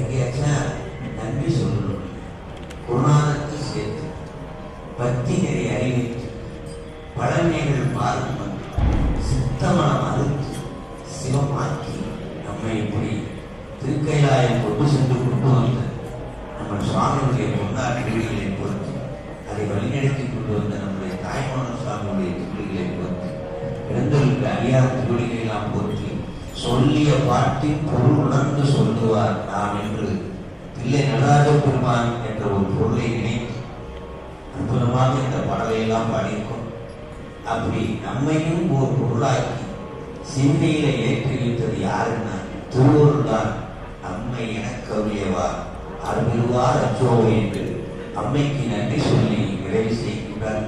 இறங்கியாச்சுன்னா நன்றி சொல்லணும் குருநாதத்தை சேர்த்து பக்தி நெறி அறிவித்து பழமைகள் மாறும் சித்தமனம் அறுத்து சிவமாக்கி நம்மை இப்படி திருக்கையாயம் கொண்டு சென்று கொண்டு வந்த நம்ம சுவாமியுடைய பொன்னாடி விழிகளை பொறுத்து அதை வழிநடத்தி கொண்டு வந்த நம்முடைய தாய்மான சுவாமியுடைய திருவிழிகளை பொறுத்து இறந்தவர்களுக்கு அழியாத திருவிழிகளை சொல்லிய பாட்டின் பொருள் உணர்ந்து சொல்லுவார் நாம் என்று. பிள்ளை நடராஜ பெருமான் என்ற ஒரு பொருளை நினைத்து அற்புதமாக இந்த பாடலையெல்லாம் பாடியிருக்கோம். அப்படி நம்மையும் ஒரு பொருளாக்கி சிந்தையில ஏற்றி வைத்தது யாருன்னா திருவருள் தான் அம்மை எனக்கு அருளியவா அருள்வார் அச்சோவை என்று அம்மைக்கு நன்றி சொல்லி நிறைவு செய்கின்றார்.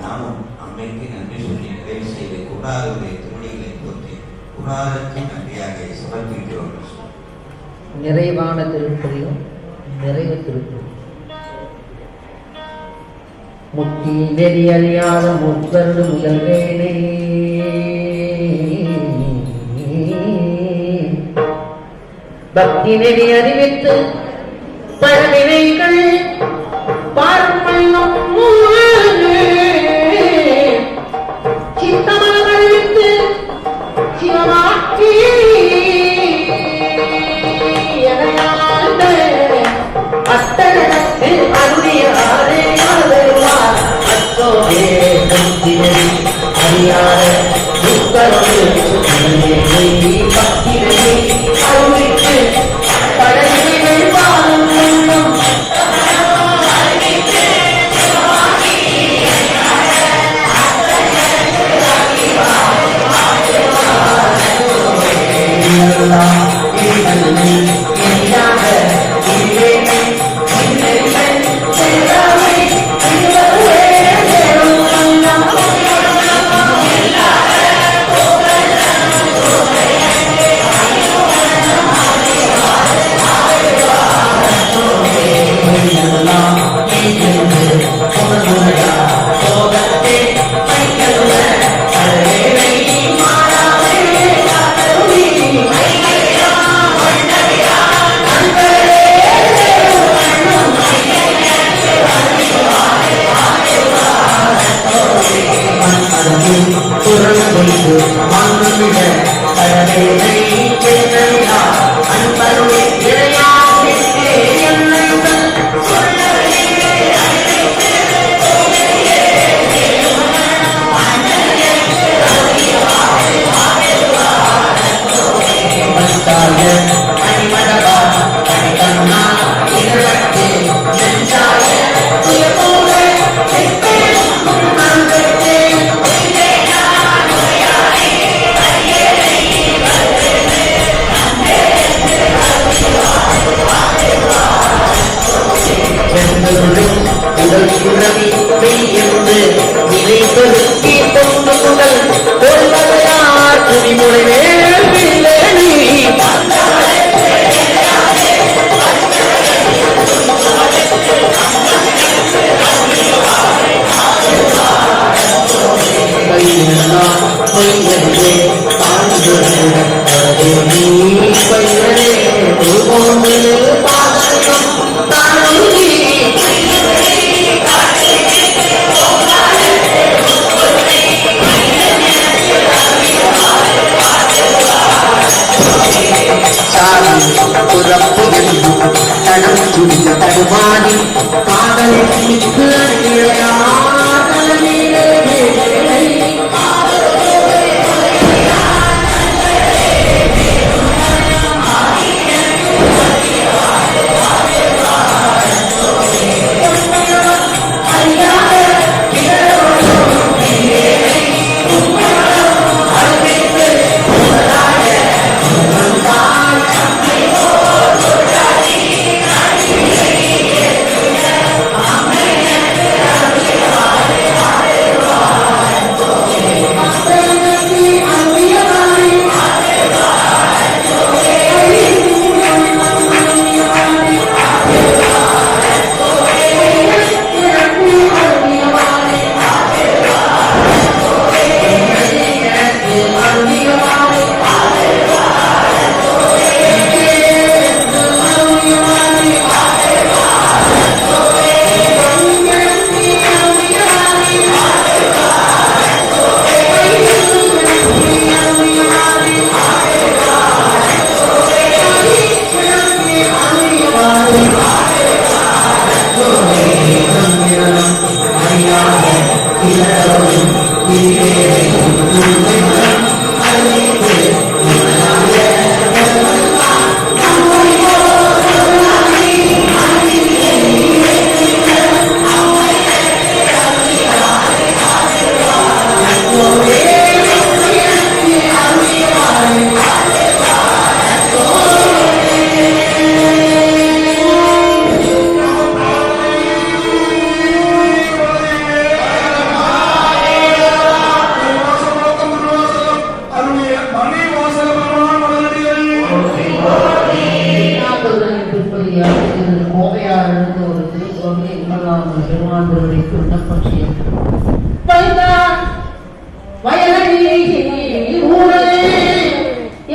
நாமும் அம்மைக்கு நன்றி சொல்லி நிறைவு செய்து கூடாது குணாருக்கு நன்றியாக சமர்ப்பிக்கிறோம் நிறைவான திருப்பதியும் நிறைவு திருப்பதி முத்தி நெறி அறியாத முற்பரு முதல்வேனே பக்தி நெறி அறிவித்து दिया है उस तरह से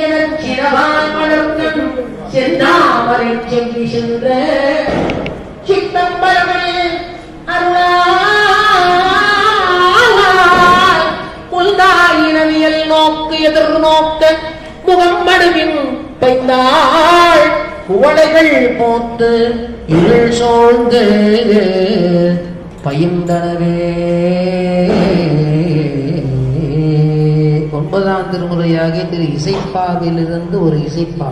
எனச் சிறவாய் மலர்க்கண் செந்தாமரை செவ்வி சென்ற சித்தம்பரமே அருளாய். புல்தாயினவியல் நோக்கு எதிர் நோக்க முகம்மடுவின் பைந்தாள். குவளைகள் போத்து இருள் சோழ்ந்து பயின்றனவே ஒன்பதாம் திருமுறையாக திரு இசைப்பாவிலிருந்து ஒரு இசைப்பா.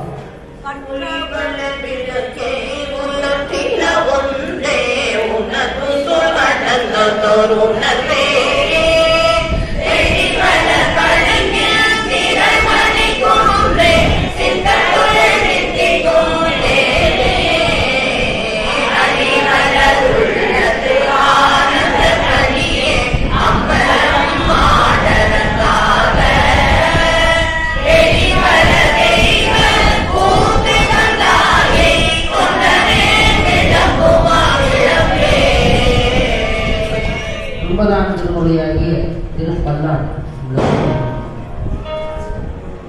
ஒன்பதாம் திருமுறையாகிய திருப்பல்லார்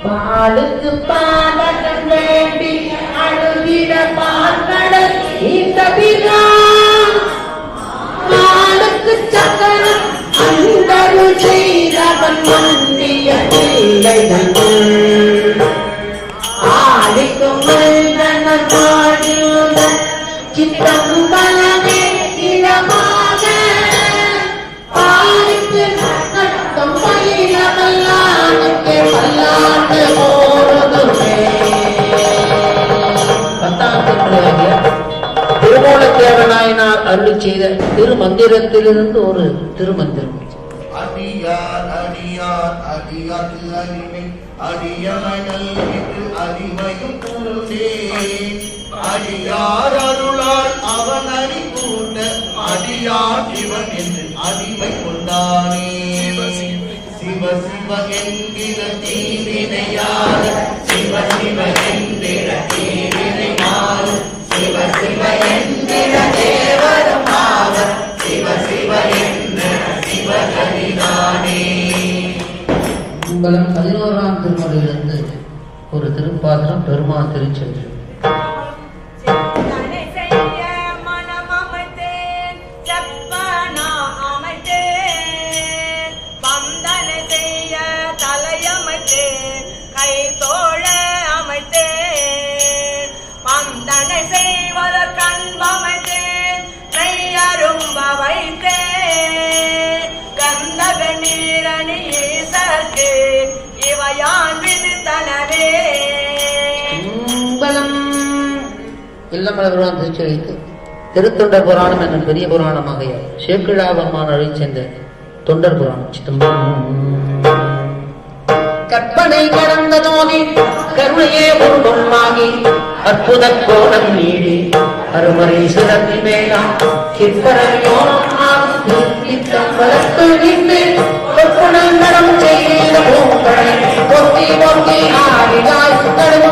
பாலுக்கு பாவகம் வேண்டி அழுகிட பார்க்கடல் இந்த பிரான் பாலுக்கு சக்கரம் அன்பருள் செய்தவன் மந்திய பிள்ளைகள். ஆதிக்கும் மன்னன் பாடியுடன் சித்தம் பல அருளி செய்த திருமந்திரத்திலிருந்து ஒரு திருமந்திரம். அடியார் அடியார் அடியாற்றில் அடிமை அடியவனல் அடிமையும் கூறுதே அடியார் அருளால் அவன் அடி கூட்ட அடியார் இவன் என்று அடிமை கொண்டானே. சிவ சிவ என்கிற தீவினையார் சிவ சிவ என்கிற தீவினையார் சிவ சிவ என்கிற சிங்களம் பதினோராம் திருமுறையிலிருந்து ஒரு திருப்பாத்திரம் பெருமாள் திருச்சென்று இல்லமல பெருமான் திருச்செழித்து திருத்தொண்டர் புராணம் என்ற பெரிய புராணமாக சேக்கிழாவம்மான் அழி சென்ற தொண்டர் புராணம். கற்பனை கடந்த நோதி கருணையே உருவமாகி அற்புத கோலம் நீடி அருமறை சிறந்தி மேலாம் சிற்பரவியோனம் ஆகு செய்த பூக்களை பொத்தி பொத்தி ஆடினாய் கடவும்